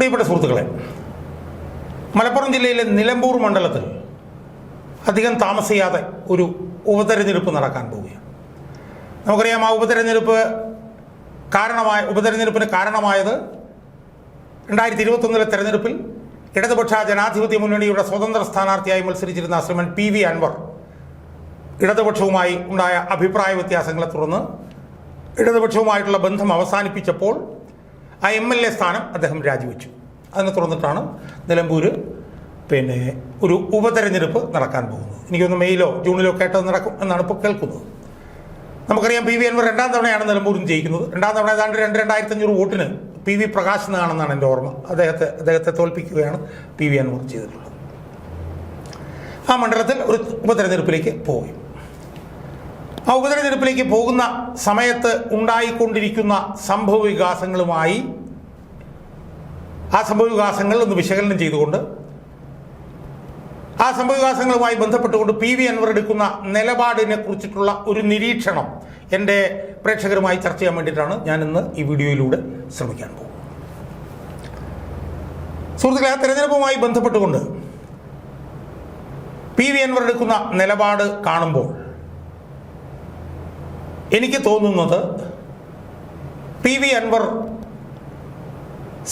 പ്രിയപ്പെട്ട സുഹൃത്തുക്കളെ മലപ്പുറം ജില്ലയിലെ നിലമ്പൂർ മണ്ഡലത്തിൽ അധികം താമസിയാതെ ഒരു ഉപതെരഞ്ഞെടുപ്പ് നടക്കാൻ പോവുകയാണ്. നമുക്കറിയാം ആ ഉപതെരഞ്ഞെടുപ്പ് കാരണമായ ഉപതെരഞ്ഞെടുപ്പിന് കാരണമായത് രണ്ടായിരത്തി ഇരുപത്തൊന്നിലെ തെരഞ്ഞെടുപ്പിൽ ഇടതുപക്ഷ ജനാധിപത്യ മുന്നണിയുടെ സ്വതന്ത്ര സ്ഥാനാർത്ഥിയായി മത്സരിച്ചിരുന്ന ശ്രീമൻ പി വി അൻവർ ഇടതുപക്ഷവുമായി ഉണ്ടായ അഭിപ്രായ വ്യത്യാസങ്ങളെ തുടർന്ന് ഇടതുപക്ഷവുമായിട്ടുള്ള ബന്ധം അവസാനിപ്പിച്ചപ്പോൾ ആ എം എൽ എ സ്ഥാനം അദ്ദേഹം രാജിവെച്ചു. അതിനെ തുടർന്നിട്ടാണ് നിലമ്പൂർ പിന്നെ ഒരു ഉപതെരഞ്ഞെടുപ്പ് നടക്കാൻ പോകുന്നത്. എനിക്കൊന്ന് മെയിലോ ജൂണിലോ കേട്ടത് നടക്കും എന്നാണ് ഇപ്പോൾ കേൾക്കുന്നത്. നമുക്കറിയാം പി വി അൻവർ രണ്ടാം തവണയാണ് നിലമ്പൂരിൽ ജയിക്കുന്നത്. രണ്ടാം തവണ ഏതാണ്ട് രണ്ട് രണ്ടായിരത്തി അഞ്ഞൂറ് വോട്ടിന് പി വി പ്രകാശ് എന്നാണെന്നാണ് എന്റെ ഓർമ്മ. അദ്ദേഹത്തെ അദ്ദേഹത്തെ തോൽപ്പിക്കുകയാണ് പി വി അൻവർ ചെയ്തിട്ടുള്ളത്. ആ മണ്ഡലത്തിൽ ഒരു ഉപതെരഞ്ഞെടുപ്പിലേക്ക് പോയി. ആ ഉപതെരഞ്ഞെടുപ്പിലേക്ക് പോകുന്ന സമയത്ത് ഉണ്ടായിക്കൊണ്ടിരിക്കുന്ന സംഭവ വികാസങ്ങളുമായി ആ സംഭവ വികാസങ്ങൾ ഒന്ന് വിശകലനം ചെയ്തുകൊണ്ട് ആ സംഭവ വികാസങ്ങളുമായി ബന്ധപ്പെട്ടുകൊണ്ട് പി വി അൻവർ എടുക്കുന്ന നിലപാടിനെ കുറിച്ചിട്ടുള്ള ഒരു നിരീക്ഷണം എന്റെ പ്രേക്ഷകരുമായി ചർച്ച ചെയ്യാൻ വേണ്ടിയിട്ടാണ് ഞാൻ ഇന്ന് ഈ വീഡിയോയിലൂടെ ശ്രമിക്കാൻ പോകുന്നത്. സുഹൃത്തുക്കളെ ആ തെരഞ്ഞെടുപ്പുമായി ബന്ധപ്പെട്ടുകൊണ്ട് പി വി അൻവർ എടുക്കുന്ന നിലപാട് കാണുമ്പോൾ എനിക്ക് തോന്നുന്നത് P V Anvar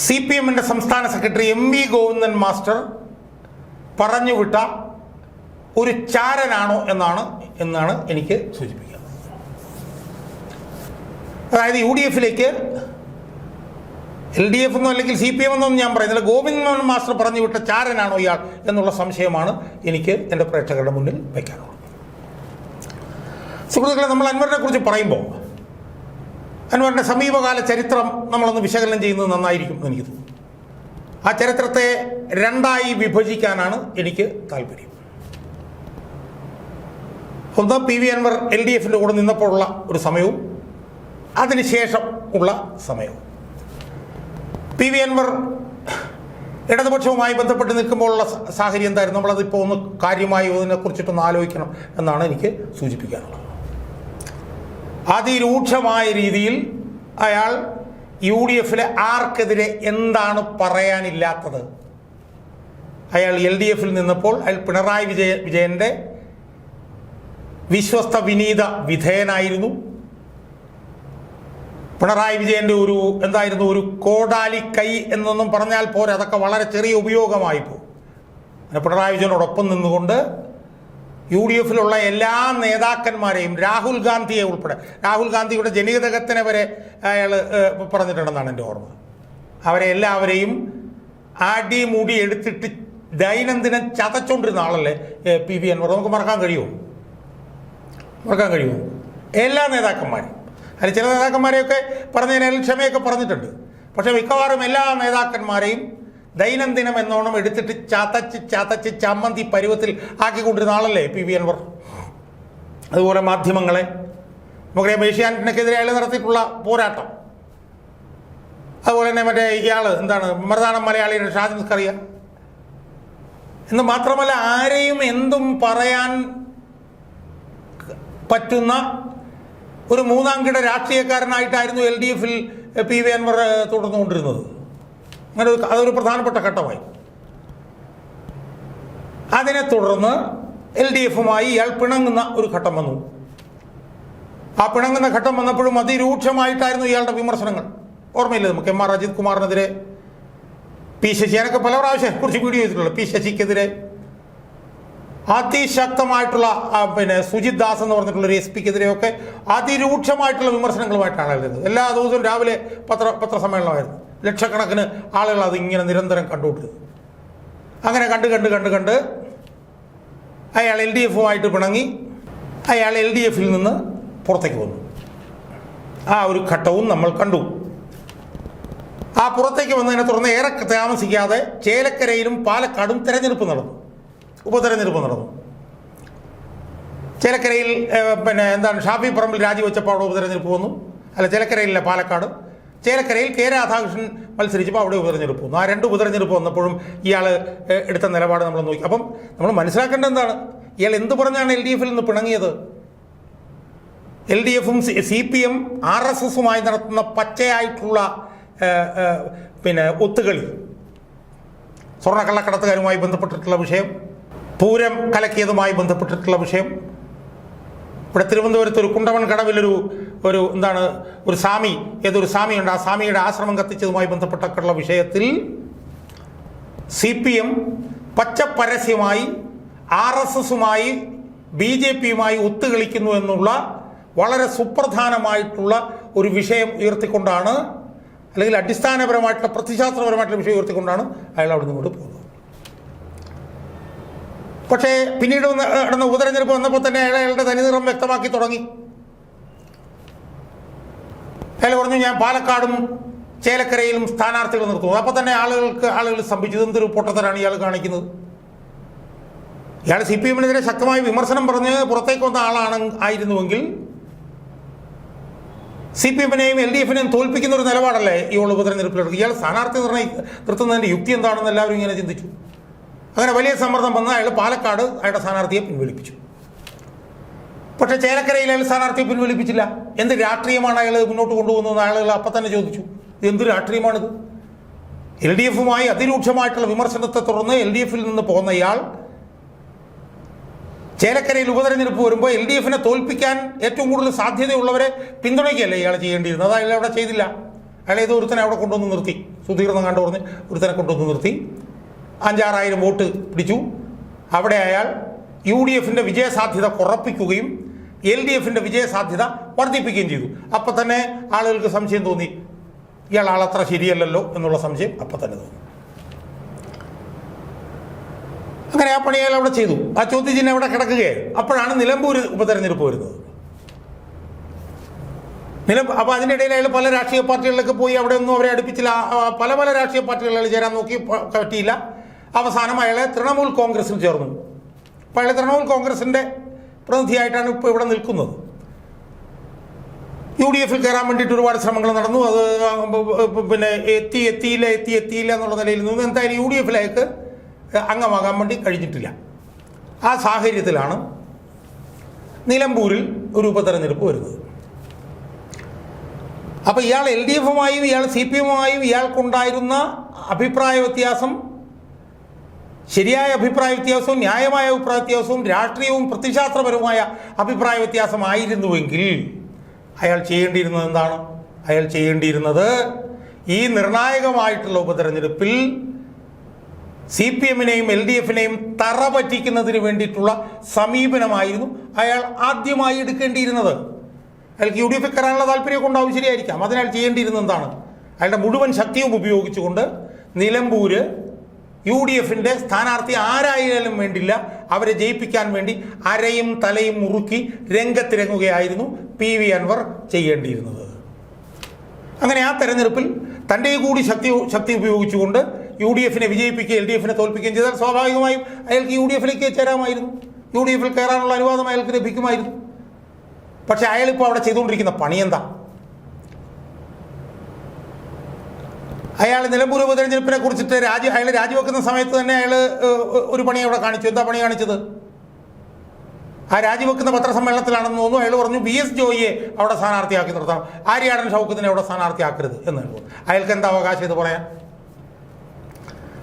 C P എമ്മിന്റെ സംസ്ഥാന secretary M V Govindan master പറഞ്ഞുവിട്ട ഒരു ചാരനാണോ എന്നാണ് എന്നാണ് എനിക്ക് സൂചിപ്പിക്കുക അതായത് യു ഡി എഫിലേക്ക് എൽ ഡി എഫ് എന്നോ അല്ലെങ്കിൽ സി പി എം എന്നൊന്നും ഞാൻ പറയുന്നില്ല. ഗോവിന്ദൻ മാസ്റ്റർ പറഞ്ഞു വിട്ട ചാരനാണോ ഇയാൾ എന്നുള്ള സംശയമാണ് എനിക്ക് എന്റെ പ്രേക്ഷകരുടെ മുന്നിൽ വയ്ക്കാനുള്ളത്. സുഹൃത്തുക്കളെ നമ്മൾ അൻവറിനെ കുറിച്ച് പറയുമ്പോൾ അൻവറിന്റെ സമീപകാല ചരിത്രം നമ്മളൊന്ന് വിശകലനം ചെയ്യുന്നത് നന്നായിരിക്കും എന്ന് എനിക്ക് തോന്നുന്നു. ആ ചരിത്രത്തെ രണ്ടായി വിഭജിക്കാനാണ് എനിക്ക് താല്പര്യം. ഒന്ന് P V Anvar L D എഫിന്റെ കൂടെ നിന്നപ്പോഴുള്ള ഒരു സമയവും അതിനുശേഷം ഉള്ള സമയവും. പി വി അൻവർ ഇടതുപക്ഷവുമായി ബന്ധപ്പെട്ട് നിൽക്കുമ്പോഴുള്ള സാഹചര്യം എന്തായിരുന്നു? നമ്മളതിപ്പോൾ ഒന്ന് കാര്യമായി ഇതിനെക്കുറിച്ചിട്ടൊന്ന് ആലോചിക്കണം എന്നാണ് എനിക്ക് സൂചിപ്പിക്കാനുള്ളത്. അതിരൂക്ഷമായ രീതിയിൽ അയാൾ യു ഡി എഫിലെ ആർക്കെതിരെ എന്താണ് പറയാനില്ലാത്തത്? അയാൾ എൽ ഡി എഫിൽ നിന്നപ്പോൾ അയാൾ പിണറായി വിജയ വിജയന്റെ വിശ്വസ്ത വിനീത വിധേയനായിരുന്നു. പിണറായി വിജയന്റെ ഒരു എന്തായിരുന്നു? ഒരു കോടാലി കൈ എന്നൊന്നും പറഞ്ഞാൽ പോരെ. അതൊക്കെ വളരെ ചെറിയ ഉപയോഗമായി പോകും പിണറായി വിജയനോടൊപ്പം നിന്നുകൊണ്ട് യു ഡി എഫിലുള്ള എല്ലാ നേതാക്കന്മാരെയും രാഹുൽ ഗാന്ധിയെ ഉൾപ്പെടെ. രാഹുൽ ഗാന്ധിയുടെ ജനിതകത്തിനെ വരെ അയാൾ പറഞ്ഞിട്ടുണ്ടെന്നാണ് എന്റെ ഓർമ്മ. അവരെ എല്ലാവരെയും അടിമുടി മൂടി എടുത്തിട്ട് ദൈനംദിനം ചതച്ചോണ്ടിരുന്ന ആളല്ലേ പി വി അൻവർ. നമുക്ക് മറക്കാൻ കഴിയുമോ? മറക്കാൻ കഴിയുമോ? എല്ലാ നേതാക്കന്മാരും അതിൽ ചില നേതാക്കന്മാരെയൊക്കെ പറഞ്ഞതിനാൽ ക്ഷമയൊക്കെ പറഞ്ഞിട്ടുണ്ട്. പക്ഷേ മിക്കവാറും എല്ലാ നേതാക്കന്മാരെയും ദൈനംദിനം എന്നോണം എടുത്തിട്ട് ചതച്ച് ചതച്ച് ചമ്മന്തി പരുവത്തിൽ ആക്കിക്കൊണ്ടിരുന്ന ആളല്ലേ പി വി അൻവർ? അതുപോലെ മാധ്യമങ്ങളെ. നമുക്കറിയാം ഏഷ്യാനെറ്റിനെതിരെ അയാൾ നടത്തിയിട്ടുള്ള പോരാട്ടം. അതുപോലെ തന്നെ മറ്റേ ഇയാൾ എന്താണ് മൃതാനം മലയാളിയുടെ ഷാജി നിസ്കറിയ എന്ന് മാത്രമല്ല ആരെയും എന്തും പറയാൻ പറ്റുന്ന ഒരു മൂന്നാം കിട രാഷ്ട്രീയക്കാരനായിട്ടായിരുന്നു എൽ ഡി എഫിൽ പി വി അൻവർ തുടർന്നുകൊണ്ടിരുന്നത്. അങ്ങനെ അതൊരു പ്രധാനപ്പെട്ട ഘട്ടമായി. അതിനെ തുടർന്ന് എൽ ഡി എഫുമായി ഇയാൾ പിണങ്ങുന്ന ഒരു ഘട്ടം വന്നു. ആ പിണങ്ങുന്ന ഘട്ടം വന്നപ്പോഴും അതിരൂക്ഷമായിട്ടായിരുന്നു ഇയാളുടെ വിമർശനങ്ങൾ. ഓർമ്മയില്ലേ നമുക്ക് എം ആർ അജിത് കുമാറിനെതിരെ പി ശശി ഞാനൊക്കെ പല പ്രാവശ്യം കുറിച്ച് വീഡിയോ ചെയ്തിട്ടുള്ളൂ പി ശശിക്കെതിരെ. അതിശക്തമായിട്ടുള്ള പിന്നെ സുജിത് ദാസ് എന്ന് പറഞ്ഞിട്ടുള്ള ഒരു എസ് പിക്കെതിരെയൊക്കെ അതിരൂക്ഷമായിട്ടുള്ള വിമർശനങ്ങളുമായിട്ടാണ് എഴുതുന്നത് എല്ലാ ദിവസവും രാവിലെ പത്ര പത്രസമ്മേളനമായിരുന്നു. ലക്ഷക്കണക്കിന് ആളുകൾ അത് ഇങ്ങനെ നിരന്തരം കണ്ടുകൊണ്ടിരുന്നു. അങ്ങനെ കണ്ട് കണ്ട് കണ്ട് കണ്ട് അയാൾ എൽ ഡി എഫുമായിട്ട് പിണങ്ങി അയാൾ എൽ ഡി എഫിൽ നിന്ന് പുറത്തേക്ക് വന്നു. ആ ഒരു ഘട്ടവും നമ്മൾ കണ്ടു. ആ പുറത്തേക്ക് വന്നതിനെ തുടർന്ന് ഏറെ താമസിക്കാതെ ചേലക്കരയിലും പാലക്കാടും തെരഞ്ഞെടുപ്പ് നടന്നു. ഉപതെരഞ്ഞെടുപ്പ് നടന്നു. ചേലക്കരയിൽ പിന്നെ എന്താണ് ഷാഫി പറമ്പിൽ രാജിവെച്ചപ്പോൾ അവിടെ ഉപതെരഞ്ഞെടുപ്പ് വന്നു. അല്ല ചേലക്കരയിലെ പാലക്കാട്. ചേലക്കരയിൽ കെ രാധാകൃഷ്ണൻ മത്സരിച്ചപ്പോൾ അവിടെ ഉപതെരഞ്ഞെടുപ്പ് വന്നു. ആ രണ്ട് ഉപതെരഞ്ഞെടുപ്പ് വന്നപ്പോഴും ഇയാൾ എടുത്ത നിലപാട് നമ്മൾ നോക്കി. അപ്പം നമ്മൾ മനസ്സിലാക്കേണ്ടത് എന്താണ്? ഇയാൾ എന്ത് പറഞ്ഞാണ് എൽ ഡി എഫിൽ നിന്ന് പിണങ്ങിയത്? എൽ ഡി എഫും C P M R S എസുമായി നടത്തുന്ന പച്ചയായിട്ടുള്ള പിന്നെ ഒത്തുകളി സ്വർണക്കള്ളക്കടത്തുകാരുമായി ബന്ധപ്പെട്ടിട്ടുള്ള വിഷയം പൂരം കലക്കിയതുമായി ബന്ധപ്പെട്ടിട്ടുള്ള വിഷയം ഇവിടെ തിരുവനന്തപുരത്ത് ഒരു കുണ്ടവൻ കടവിലൊരു ഒരു എന്താണ് ഒരു സ്വാമി ഏതൊരു സ്വാമിയുണ്ട് ആ സ്വാമിയുടെ ആശ്രമം കത്തിച്ചതുമായി ബന്ധപ്പെട്ടൊക്കെയുള്ള വിഷയത്തിൽ സി പി എം പച്ചപ്പരസ്യമായി ആർ എസ് എസുമായി ബി ജെ പിയുമായി ഒത്തുകളിക്കുന്നു എന്നുള്ള വളരെ സുപ്രധാനമായിട്ടുള്ള ഒരു വിഷയം ഉയർത്തിക്കൊണ്ടാണ് അല്ലെങ്കിൽ അടിസ്ഥാനപരമായിട്ടുള്ള പ്രതിശാസ്ത്രപരമായിട്ടുള്ള വിഷയം ഉയർത്തിക്കൊണ്ടാണ് അയാൾ അവിടെ നിന്നോട് പോകുന്നത്. പക്ഷേ പിന്നീട് നടന്ന ഉപതെരഞ്ഞെടുപ്പ് വന്നപ്പോൾ തന്നെ അയാളുടെ തനിനിറം വ്യക്തമാക്കി തുടങ്ങി. അയാൾ പറഞ്ഞു ഞാൻ പാലക്കാടും ചേലക്കരയിലും സ്ഥാനാർത്ഥികൾ നിർത്തുന്നു. അപ്പോൾ തന്നെ ആളുകൾക്ക് ആളുകൾ സംഭവിച്ചത് എന്തൊരു പൊട്ടത്തരാണ് ഇയാൾ കാണിക്കുന്നത്. ഇയാൾ സി പി എമ്മിനെതിരെ ശക്തമായ വിമർശനം പറഞ്ഞ് പുറത്തേക്ക് വന്ന ആളാണ് ആയിരുന്നുവെങ്കിൽ സി പി എമ്മിനെയും എൽ ഡി എഫിനെയും തോൽപ്പിക്കുന്ന ഒരു നിലപാടല്ലേ ഈ ഉപതെരഞ്ഞെടുപ്പിലെടുക്കുക ഇയാൾ സ്ഥാനാർത്ഥി നിർണയി നിർത്തുന്നതിന്റെ യുക്തി എന്താണെന്ന് എല്ലാവരും ഇങ്ങനെ ചിന്തിച്ചു. അങ്ങനെ വലിയ സമ്മർദ്ദം വന്ന് അയാൾ പാലക്കാട് അയാളുടെ സ്ഥാനാർത്ഥിയെ പിൻവലിപ്പിച്ചു. പക്ഷേ ചേലക്കരയിൽ അയാൾ സ്ഥാനാർത്ഥിയെ പിൻവലിപ്പിച്ചില്ല. എന്ത് രാഷ്ട്രീയമാണ് അയാൾ മുന്നോട്ട് കൊണ്ടുപോകുന്നത് ആളുകൾ അപ്പം തന്നെ ചോദിച്ചു. എന്ത് രാഷ്ട്രീയമാണിത്? എൽ ഡി എഫുമായി അതിരൂക്ഷമായിട്ടുള്ള വിമർശനത്തെ തുടർന്ന് എൽ ഡി എഫിൽ നിന്ന് പോകുന്ന ഇയാൾ ചേലക്കരയിൽ ഉപതെരഞ്ഞെടുപ്പ് വരുമ്പോൾ എൽ ഡി എഫിനെ തോൽപ്പിക്കാൻ ഏറ്റവും കൂടുതൽ സാധ്യതയുള്ളവരെ പിന്തുണയ്ക്കുകയല്ലേ ഇയാൾ ചെയ്യേണ്ടിയിരുന്നത്? അത് അയാൾ അവിടെ ചെയ്തില്ല. അയാൾ ഏതോ ഒരുത്തനെ അവിടെ കൊണ്ടുവന്ന് നിർത്തി. സുധീർന്ന് കണ്ടു പറഞ്ഞ് ഒരുത്തനെ കൊണ്ടുവന്ന് നിർത്തി. അഞ്ചാറായിരം വോട്ട് പിടിച്ചു. അവിടെ അയാൾ യു ഡി എഫിന്റെ വിജയസാധ്യത കുറപ്പിക്കുകയും എൽ ഡി എഫിന്റെ വിജയസാധ്യത വർദ്ധിപ്പിക്കുകയും ചെയ്തു. അപ്പം തന്നെ ആളുകൾക്ക് സംശയം തോന്നി. ഇയാൾ ആളത്ര ശരിയല്ലല്ലോ എന്നുള്ള സംശയം അപ്പം തന്നെ തോന്നി. അങ്ങനെ ആ പണി അയാൾ അവിടെ ചെയ്തു. ആ ചോദ്യചിഹ്നം അവിടെ കിടക്കുകയായി അപ്പോഴാണ് നിലമ്പൂർ ഉപതെരഞ്ഞെടുപ്പ് വരുന്നത്. നിലമ്പ് അപ്പോൾ അതിന്റെ ഇടയിൽ അയാൾ പല രാഷ്ട്രീയ പാർട്ടികളിലൊക്കെ പോയി അവിടെ ഒന്നും അവരെ അടുപ്പിച്ചില്ല. പല പല രാഷ്ട്രീയ പാർട്ടികളിൽ ചേരാൻ നോക്കി പറ്റിയില്ല അവസാനം അയാളെ തൃണമൂൽ കോൺഗ്രസ്സിൽ ചേർന്നു. അപ്പോൾ അയാൾ തൃണമൂൽ കോൺഗ്രസിന്റെ പ്രതിനിധിയായിട്ടാണ് ഇപ്പോൾ ഇവിടെ നിൽക്കുന്നത്. യു ഡി എഫിൽ കയറാൻ വേണ്ടിയിട്ട് ഒരുപാട് ശ്രമങ്ങൾ നടന്നു. അത് പിന്നെ എത്തി എത്തിയില്ല എത്തി എത്തിയില്ല എന്നുള്ള നിലയിൽ നിന്ന് എന്തായാലും യു ഡി എഫിലേക്ക് അംഗമാകാൻ വേണ്ടി കഴിഞ്ഞിട്ടില്ല. ആ സാഹചര്യത്തിലാണ് നിലമ്പൂരിൽ ഒരു ഉപതെരഞ്ഞെടുപ്പ് വരുന്നത്. അപ്പോൾ ഇയാൾ എൽ ഡി എഫുമായും ഇയാൾ സി പി എമ്മുമായും ഇയാൾക്കുണ്ടായിരുന്ന അഭിപ്രായ വ്യത്യാസം ശരിയായ അഭിപ്രായ വ്യത്യാസവും ന്യായമായ അഭിപ്രായ വ്യത്യാസവും രാഷ്ട്രീയവും പ്രത്യശാസ്ത്രപരവുമായ അഭിപ്രായ വ്യത്യാസമായിരുന്നുവെങ്കിൽ അയാൾ ചെയ്യേണ്ടിയിരുന്നത് എന്താണ്? അയാൾ ചെയ്യേണ്ടിയിരുന്നത് ഈ നിർണായകമായിട്ടുള്ള ഉപതെരഞ്ഞെടുപ്പിൽ സി പി എമ്മിനെയും എൽ ഡി എഫിനെയും തറ പറ്റിക്കുന്നതിന് വേണ്ടിയിട്ടുള്ള സമീപനമായിരുന്നു അയാൾ ആദ്യമായി എടുക്കേണ്ടിയിരുന്നത്. അയാൾക്ക് യു ഡി എഫ് കയറാനുള്ള താല്പര്യമൊക്കെ ഉണ്ടാവും ശരിയായിരിക്കാം. അതിനാൽ ചെയ്യേണ്ടിയിരുന്നത് എന്താണ്? അയാളുടെ മുഴുവൻ ശക്തിയും ഉപയോഗിച്ചുകൊണ്ട് നിലമ്പൂര് യു ഡി എഫിന്റെ സ്ഥാനാർത്ഥി ആരായാലും വേണ്ടില്ല അവരെ ജയിപ്പിക്കാൻ വേണ്ടി അരയും തലയും മുറുക്കി രംഗത്തിറങ്ങുകയായിരുന്നു പി വി അൻവർ ചെയ്യേണ്ടിയിരുന്നത്. അങ്ങനെ ആ തെരഞ്ഞെടുപ്പിൽ തന്റെ കൂടി ശക്തി ശക്തി ഉപയോഗിച്ചുകൊണ്ട് യു ഡി എഫിനെ വിജയിപ്പിക്കുകയും എൽ ഡി എഫിനെ തോൽപ്പിക്കുകയും ചെയ്താൽ സ്വാഭാവികമായും അയാൾക്ക് യു ഡി എഫിലേക്ക് ചേരാമായിരുന്നു. യു ഡി എഫിൽ കയറാനുള്ള അനുവാദം അയാൾക്ക് ലഭിക്കുമായിരുന്നു. പക്ഷേ അയാളിപ്പോൾ അവിടെ ചെയ്തുകൊണ്ടിരിക്കുന്ന പണി അയാൾ നിലമ്പൂർ ഉപതെരഞ്ഞെടുപ്പിനെ കുറിച്ചിട്ട് രാജി അയാൾ രാജിവെക്കുന്ന സമയത്ത് തന്നെ അയാൾ ഒരു പണി അവിടെ കാണിച്ചു. എന്താ പണി കാണിച്ചത്? ആ രാജിവെക്കുന്ന പത്രസമ്മേളനത്തിലാണെന്ന് തോന്നുന്നു. അയാൾ പറഞ്ഞു ബി എസ് ജോയിയെ അവിടെ സ്ഥാനാർത്ഥിയാക്കി നിർത്തണം. ആര്യാടൻ ഷൗക്കത്തിനെ അവിടെ സ്ഥാനാർത്ഥിയാക്കരുത് എന്ന്. അയാൾക്ക് എന്താ അവകാശം ഇത് പറയാൻ?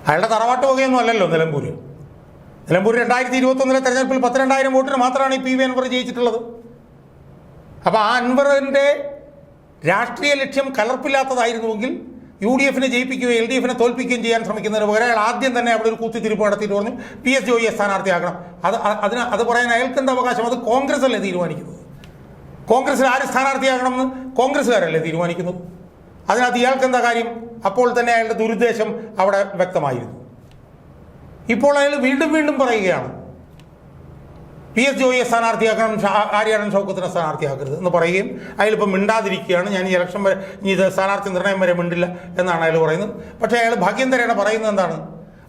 അയാളുടെ തറവാട്ട് വകയൊന്നും അല്ലല്ലോ നിലമ്പൂർ നിലമ്പൂർ രണ്ടായിരത്തി ഇരുപത്തൊന്നിലെ തെരഞ്ഞെടുപ്പിൽ പത്തിരണ്ടായിരം വോട്ടിന് മാത്രമാണ് ഈ പി വി അൻവർ ജയിച്ചിട്ടുള്ളത്. അപ്പോൾ ആ അൻവറിന്റെ രാഷ്ട്രീയ ലക്ഷ്യം കലർപ്പില്ലാത്തതായിരുന്നുവെങ്കിൽ യു ഡി എഫിനെ ജയിപ്പിക്കുകയും എൽ ഡി എഫിനെ തോൽപ്പിക്കുകയും ചെയ്യാൻ ശ്രമിക്കുന്നതിന് പകരം അയാൾ ആദ്യം തന്നെ അവിടെ ഒരു കുത്തിത്തിരിപ്പ് നടത്തിയിട്ട് പറഞ്ഞു പി എസ് ജോയിയെ സ്ഥാനാർത്ഥിയാക്കണം. അത് അതിന് അത് പറയാൻ അയാൾക്ക് എന്താ അവകാശം? അത് കോൺഗ്രസ് അല്ലേ തീരുമാനിക്കുന്നത്? കോൺഗ്രസ്സിൽ ആര് സ്ഥാനാർത്ഥിയാകണമെന്ന് കോൺഗ്രസ്സുകാരല്ലേ തീരുമാനിക്കുന്നത്? അതിനകത്ത് ഇയാൾക്ക് എന്താ കാര്യം? അപ്പോൾ തന്നെ അയാളുടെ ദുരുദ്ദേശം അവിടെ വ്യക്തമായിരുന്നു. ഇപ്പോൾ അയാൾ വീണ്ടും വീണ്ടും പറയുകയാണ് പി എസ് ജോയിയെ സ്ഥാനാർത്ഥിയാക്കണം ആര്യാടൻ ഷൗക്കത്തിനെ സ്ഥാനാർത്ഥിയാക്കരുത് എന്ന് പറയുകയും അയാളിപ്പോൾ മിണ്ടാതിരിക്കുകയാണ്. ഞാൻ ഈ ഇലക്ഷൻ വരെ ഇനി ഇത് സ്ഥാനാർത്ഥി നിർണയം വരെ മിണ്ടില്ല എന്നാണ് അയാൾ പറയുന്നത്. പക്ഷേ അയാൾ ഭാഗ്യം തരേണ്ട പറയുന്നത് എന്താണ്?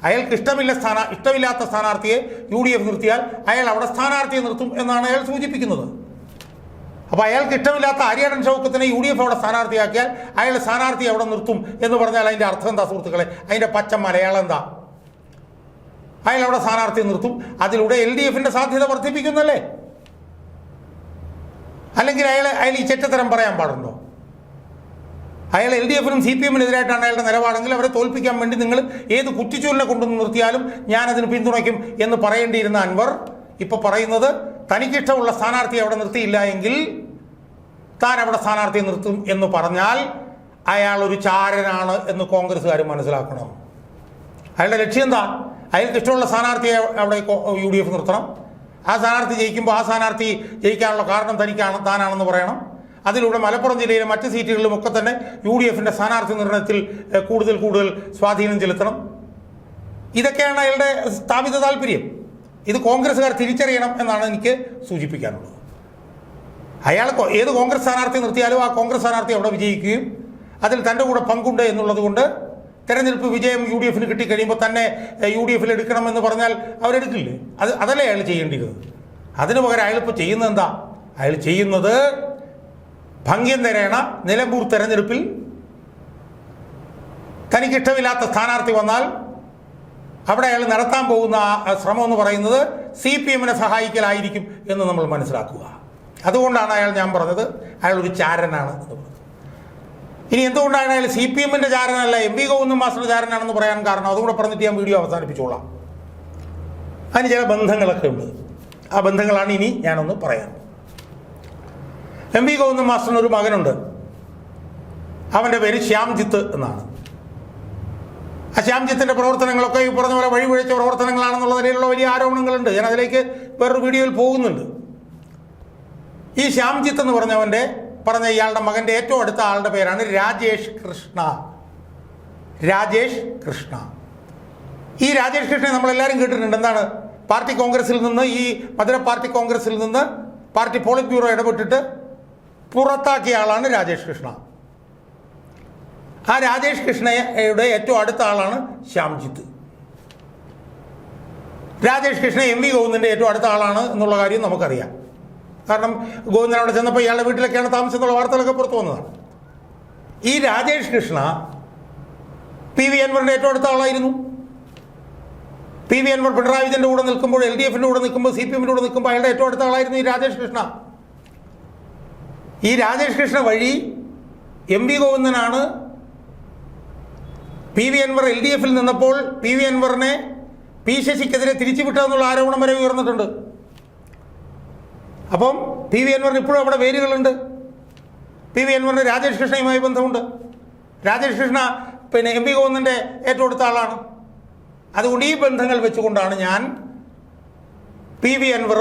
അയാൾക്ക് ഇഷ്ടമില്ല സ്ഥാന ഇഷ്ടമില്ലാത്ത സ്ഥാനാർത്ഥിയെ യു ഡി എഫ് നിർത്തിയാൽ അയാൾ അവിടെ സ്ഥാനാർത്ഥിയെ നിർത്തും എന്നാണ് അയാൾ സൂചിപ്പിക്കുന്നത്. അപ്പോൾ അയാൾക്ക് ഇഷ്ടമില്ലാത്ത ആര്യാടൻ ഷൗക്കത്തിനെ യു ഡി എഫ് അവിടെ സ്ഥാനാർത്ഥിയാക്കിയാൽ അയാൾ സ്ഥാനാർത്ഥി അവിടെ നിർത്തും എന്ന് പറഞ്ഞാൽ അതിന്റെ അർത്ഥം എന്താ സുഹൃത്തുക്കളെ? അതിന്റെ പച്ച മലയാളം എന്താ? അയാൾ അവിടെ സ്ഥാനാർത്ഥി നിർത്തും. അതിലൂടെ എൽ ഡി എഫിന്റെ സാധ്യത വർദ്ധിപ്പിക്കുന്നല്ലേ? അല്ലെങ്കിൽ അയാൾ അയാൾ ഈ ചെറ്റത്തരം പറയാൻ പാടുണ്ടോ? അയാൾ എൽ ഡി എഫിനും സി പി എമ്മിനെതിരായിട്ടാണ് അയാളുടെ നിലപാടെങ്കിൽ അവരെ തോൽപ്പിക്കാൻ വേണ്ടി നിങ്ങൾ ഏത് കുറ്റിച്ചൂലിനെ കൊണ്ടുവന്ന് നിർത്തിയാലും ഞാനതിന് പിന്തുണയ്ക്കും എന്ന് പറയേണ്ടിയിരുന്ന അൻവർ ഇപ്പോൾ പറയുന്നത് തനിക്കിഷ്ടമുള്ള സ്ഥാനാർത്ഥി അവിടെ നിർത്തിയില്ല എങ്കിൽ താൻ അവിടെ സ്ഥാനാർത്ഥിയെ നിർത്തും എന്ന് പറഞ്ഞാൽ അയാൾ ഒരു ചാരനാണ് എന്ന് കോൺഗ്രസ്സുകാർ മനസ്സിലാക്കണം. അയാളുടെ ലക്ഷ്യം എന്താ? അയാൾക്ക് ഇഷ്ടമുള്ള സ്ഥാനാർത്ഥിയെ അവിടെ യു ഡി എഫ് നിർത്തണം. ആ സ്ഥാനാർത്ഥി ജയിക്കുമ്പോൾ ആ സ്ഥാനാർത്ഥി ജയിക്കാനുള്ള കാരണം തനിക്കാണ് താനാണെന്ന് പറയണം. അതിലൂടെ മലപ്പുറം ജില്ലയിലെ മറ്റ് സീറ്റുകളിലും ഒക്കെ തന്നെ യു ഡി എഫിന്റെ സ്ഥാനാർത്ഥി നിർണയത്തിൽ കൂടുതൽ കൂടുതൽ സ്വാധീനം ചെലുത്തണം. ഇതൊക്കെയാണ് അയാളുടെ സ്ഥാപിത താല്പര്യം. ഇത് കോൺഗ്രസ്സുകാർ തിരിച്ചറിയണം എന്നാണ് എനിക്ക് സൂചിപ്പിക്കാനുള്ളത്. അയാൾ ഏത് കോൺഗ്രസ് സ്ഥാനാർത്ഥി നിർത്തിയാലും ആ കോൺഗ്രസ് സ്ഥാനാർത്ഥി അവിടെ വിജയിക്കുകയും അതിൽ തന്റെ കൂടെ പങ്കുണ്ട് എന്നുള്ളത് കൊണ്ട് തെരഞ്ഞെടുപ്പ് വിജയം യു ഡി എഫിന് കിട്ടിക്കഴിയുമ്പോൾ തന്നെ യു ഡി എഫിൽ എടുക്കണമെന്ന് പറഞ്ഞാൽ അവരെടുക്കില്ലേ? അത് അതല്ലേ അയാൾ ചെയ്യേണ്ടിയിരുന്നത് അതിനു പകരം അയാളിപ്പോൾ ചെയ്യുന്നത് എന്താ? അയാൾ ചെയ്യുന്നത് ഭംഗ്യം തരേണ നിലമ്പൂർ തെരഞ്ഞെടുപ്പിൽ തനിക്കിഷ്ടമില്ലാത്ത സ്ഥാനാർത്ഥി വന്നാൽ അവിടെ അയാൾ നടത്താൻ പോകുന്ന ശ്രമം എന്ന് പറയുന്നത് സി പി എമ്മിനെ സഹായിക്കലായിരിക്കും എന്ന് നമ്മൾ മനസ്സിലാക്കുക. അതുകൊണ്ടാണ് അയാൾ ഞാൻ പറഞ്ഞത്. അയാൾ ഒരു ചാരനാണ് എന്ന് പറഞ്ഞത്. ഇനി എന്തുകൊണ്ടാണ് സി പി എമ്മിന്റെ ചാരനല്ല എം വി ഗോവിന്ദൻ മാസ്റ്റർ ചാരനാണെന്ന് പറയാൻ കാരണം. അതുകൂടെ പറഞ്ഞിട്ട് ഞാൻ വീഡിയോ അവസാനിപ്പിച്ചോളാം. അതിന് ചില ബന്ധങ്ങളൊക്കെ ഉണ്ട്. ആ ബന്ധങ്ങളാണ് ഇനി ഞാനൊന്ന് പറയാൻ. എം വി ഗോവിന്ദൻ മാസ്റ്ററിന് ഒരു മകനുണ്ട്. അവന്റെ പേര് ശ്യാംജിത്ത് എന്നാണ്. ആ ശ്യാംജിത്തിന്റെ പ്രവർത്തനങ്ങളൊക്കെ ഈ പറഞ്ഞ പോലെ വഴിപിഴച്ച പ്രവർത്തനങ്ങളാണെന്നുള്ള നിലയിലുള്ള വലിയ ആരോപണങ്ങളുണ്ട്. ഞാൻ അതിലേക്ക് വേറൊരു വീഡിയോയിൽ പോകുന്നുണ്ട്. ഈ ശ്യാംജിത്ത് എന്ന് പറഞ്ഞവന്റെ പറഞ്ഞ ഇയാളുടെ മകന്റെ ഏറ്റവും അടുത്ത ആളുടെ പേരാണ് രാജേഷ് കൃഷ്ണ. രാജേഷ് കൃഷ്ണ. ഈ രാജേഷ് കൃഷ്ണനെ നമ്മളെല്ലാവരും കേട്ടിട്ടുണ്ട്. എന്താണ്? പാർട്ടി കോൺഗ്രസിൽ നിന്ന് ഈ മധുര പാർട്ടി കോൺഗ്രസിൽ നിന്ന് പാർട്ടി പോളിറ്റ് ബ്യൂറോ ഇടപെട്ടിട്ട് പുറത്താക്കിയ ആളാണ് രാജേഷ് കൃഷ്ണ. ആ രാജേഷ് കൃഷ്ണയുടെ ഏറ്റവും അടുത്ത ആളാണ് ശ്യാംജിത്ത്. രാജേഷ് കൃഷ്ണ എം വി ഗോവിന്ദന്റെ ഏറ്റവും അടുത്ത ആളാണ് എന്നുള്ള കാര്യം നമുക്കറിയാം. കാരണം ഗോവിന്ദൻ അവിടെ ചെന്നപ്പോൾ ഇയാളുടെ വീട്ടിലൊക്കെയാണ് താമസം എന്നുള്ള വാർത്തകളൊക്കെ പുറത്തു വന്നതാണ് ഈ രാജേഷ് കൃഷ്ണ പി വി അൻവറിന്റെ ഏറ്റവും അടുത്ത ആളായിരുന്നു. പി വി അൻവർ പിണറായി വിജയന്റെ കൂടെ നിൽക്കുമ്പോൾ എൽ ഡി എഫിന്റെ കൂടെ നിൽക്കുമ്പോൾ സി പി എമ്മിന്റെ കൂടെ നിൽക്കുമ്പോൾ അയാളുടെ ഏറ്റവും അടുത്ത ആളായിരുന്നു ഈ രാജേഷ് കൃഷ്ണ. ഈ രാജേഷ് കൃഷ്ണ വഴി M V ഗോവിന്ദനാണ് P V Anvar L D എഫിൽ നിന്നപ്പോൾ പി വി അൻവറിനെ പി ശശിക്കെതിരെ തിരിച്ചുവിട്ടതെന്നുള്ള ആരോപണം വരെ ഉയർന്നിട്ടുണ്ട്. അപ്പം പി വി അൻവറിന് ഇപ്പോഴും അവിടെ വേരുകളുണ്ട്. പി വി അൻവറിന് രാജേഷ് കൃഷ്ണയുമായി ബന്ധമുണ്ട്. രാജേഷ് കൃഷ്ണ പിന്നെ എം പി ഗോവിന്ദന്റെ ഏറ്റവും അടുത്ത ആളാണ്. അതുകൊണ്ട് ഈ ബന്ധങ്ങൾ വെച്ചുകൊണ്ടാണ് ഞാൻ P V Anvar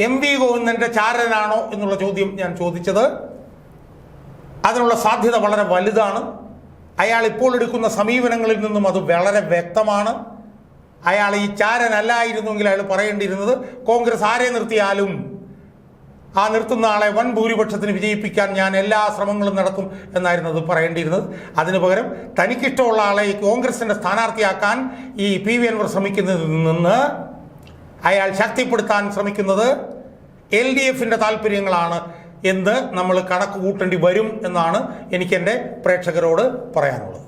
M V ഗോവിന്ദന്റെ ചാരനാണോ എന്നുള്ള ചോദ്യം ഞാൻ ചോദിച്ചത്. അതിനുള്ള സാധ്യത വളരെ വലുതാണ്. അയാൾ ഇപ്പോൾ എടുക്കുന്ന സമീപനങ്ങളിൽ നിന്നും അത് വളരെ വ്യക്തമാണ്. അയാൾ ഈ ചാരനല്ലായിരുന്നുവെങ്കിൽ അയാൾ പറയേണ്ടിയിരുന്നത് കോൺഗ്രസ് ആരെ നിർത്തിയാലും ആ നിർത്തുന്ന ആളെ വൻ ഭൂരിപക്ഷത്തിന് വിജയിപ്പിക്കാൻ ഞാൻ എല്ലാ ശ്രമങ്ങളും നടത്തും എന്നായിരുന്നു അത് പറയേണ്ടിയിരുന്നത്. അതിനു പകരം തനിക്കിഷ്ടമുള്ള ആളെ ഈ കോൺഗ്രസിന്റെ സ്ഥാനാർത്ഥിയാക്കാൻ ഈ പി വി അൻവർ ശ്രമിക്കുന്നതിൽ നിന്ന് അയാൾ ശക്തിപ്പെടുത്താൻ ശ്രമിക്കുന്നത് എൽ ഡി എഫിന്റെ താല്പര്യങ്ങളാണ് എന്ത് നമ്മൾ കണക്ക് കൂട്ടേണ്ടി വരും എന്നാണ് എനിക്ക് എന്റെ പ്രേക്ഷകരോട് പറയാനുള്ളത്.